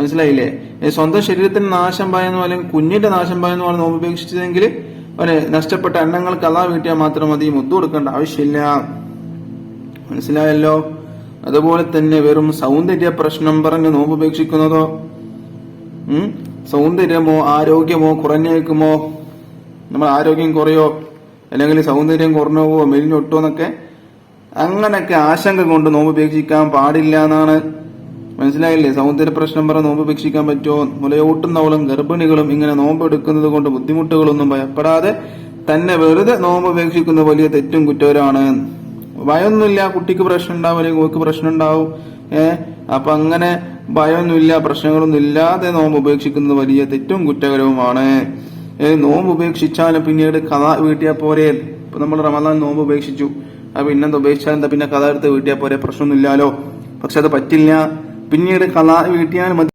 മനസ്സിലായില്ലേ? സ്വന്തം ശരീരത്തിന് നാശം പായെന്നോ അല്ലെങ്കിൽ കുഞ്ഞിന്റെ നാശം പായെന്നോ ആണ് നോമ്പ് ഉപേക്ഷിച്ചതെങ്കിൽ അവന് നഷ്ടപ്പെട്ട എണ്ണങ്ങൾ കഥാ വീട്ടിയാൽ മാത്രം മതി മുത്തു കൊടുക്കേണ്ട ആവശ്യമില്ല. മനസ്സിലായല്ലോ? അതുപോലെ തന്നെ വെറും സൗന്ദര്യ പ്രശ്നം പറഞ്ഞ് നോമ്പ് ഉപേക്ഷിക്കുന്നതോ? സൗന്ദര്യമോ ആരോഗ്യമോ കുറഞ്ഞേക്കുമോ? നമ്മൾ ആരോഗ്യം കുറയോ? അല്ലെങ്കിൽ സൗന്ദര്യം കുറഞ്ഞോ മെലിഞ്ഞൊട്ടോ എന്നൊക്കെ അങ്ങനൊക്കെ ആശങ്ക കൊണ്ട് നോമ്പ് ഉപേക്ഷിക്കാൻ പാടില്ല എന്നാണ് മനസ്സിലായില്ലേ? സൗന്ദര്യ പ്രശ്നം പറഞ്ഞ നോമ്പ് ഭക്ഷിക്കാൻ പറ്റുമോ? മുലയൂട്ടുന്നവളും ഗർഭിണികളും ഇങ്ങനെ നോമ്പ് എടുക്കുന്നത് കൊണ്ട് ബുദ്ധിമുട്ടുകളൊന്നും ഭയപ്പെടാതെ തന്നെ വെറുതെ നോമ്പ് ഉപേക്ഷിക്കുന്ന വലിയ തെറ്റും കുറ്റവരാണ് ഭയമൊന്നുമില്ല കുട്ടിക്ക് പ്രശ്നം ഉണ്ടാവും അല്ലെങ്കിൽ ഓക്ക് പ്രശ്നം ഉണ്ടാവും ഏഹ് അപ്പൊ അങ്ങനെ ഭയമൊന്നുമില്ല പ്രശ്നങ്ങളൊന്നും ഇല്ലാതെ നോമ്പ് ഉപേക്ഷിക്കുന്നത് വലിയ തെറ്റും കുറ്റകരവുമാണ്. നോമ്പ് ഉപേക്ഷിച്ചാലും പിന്നീട് കഥ വീട്ടിയാ പോരെ. ഇപ്പൊ നമ്മൾ റമദാൻ നോമ്പ് ഉപേക്ഷിച്ചു. അപ്പൊ പിന്നെന്താ ഉപേക്ഷിച്ചാൽ എന്താ? പിന്നെ കഥ എടുത്ത് വീട്ടിയാ പോരെ. പ്രശ്നമൊന്നുമില്ലല്ലോ പക്ഷെ അത് പറ്റില്ല. പിന്നീട് കലാ വീട്ടിയാൽ മതി.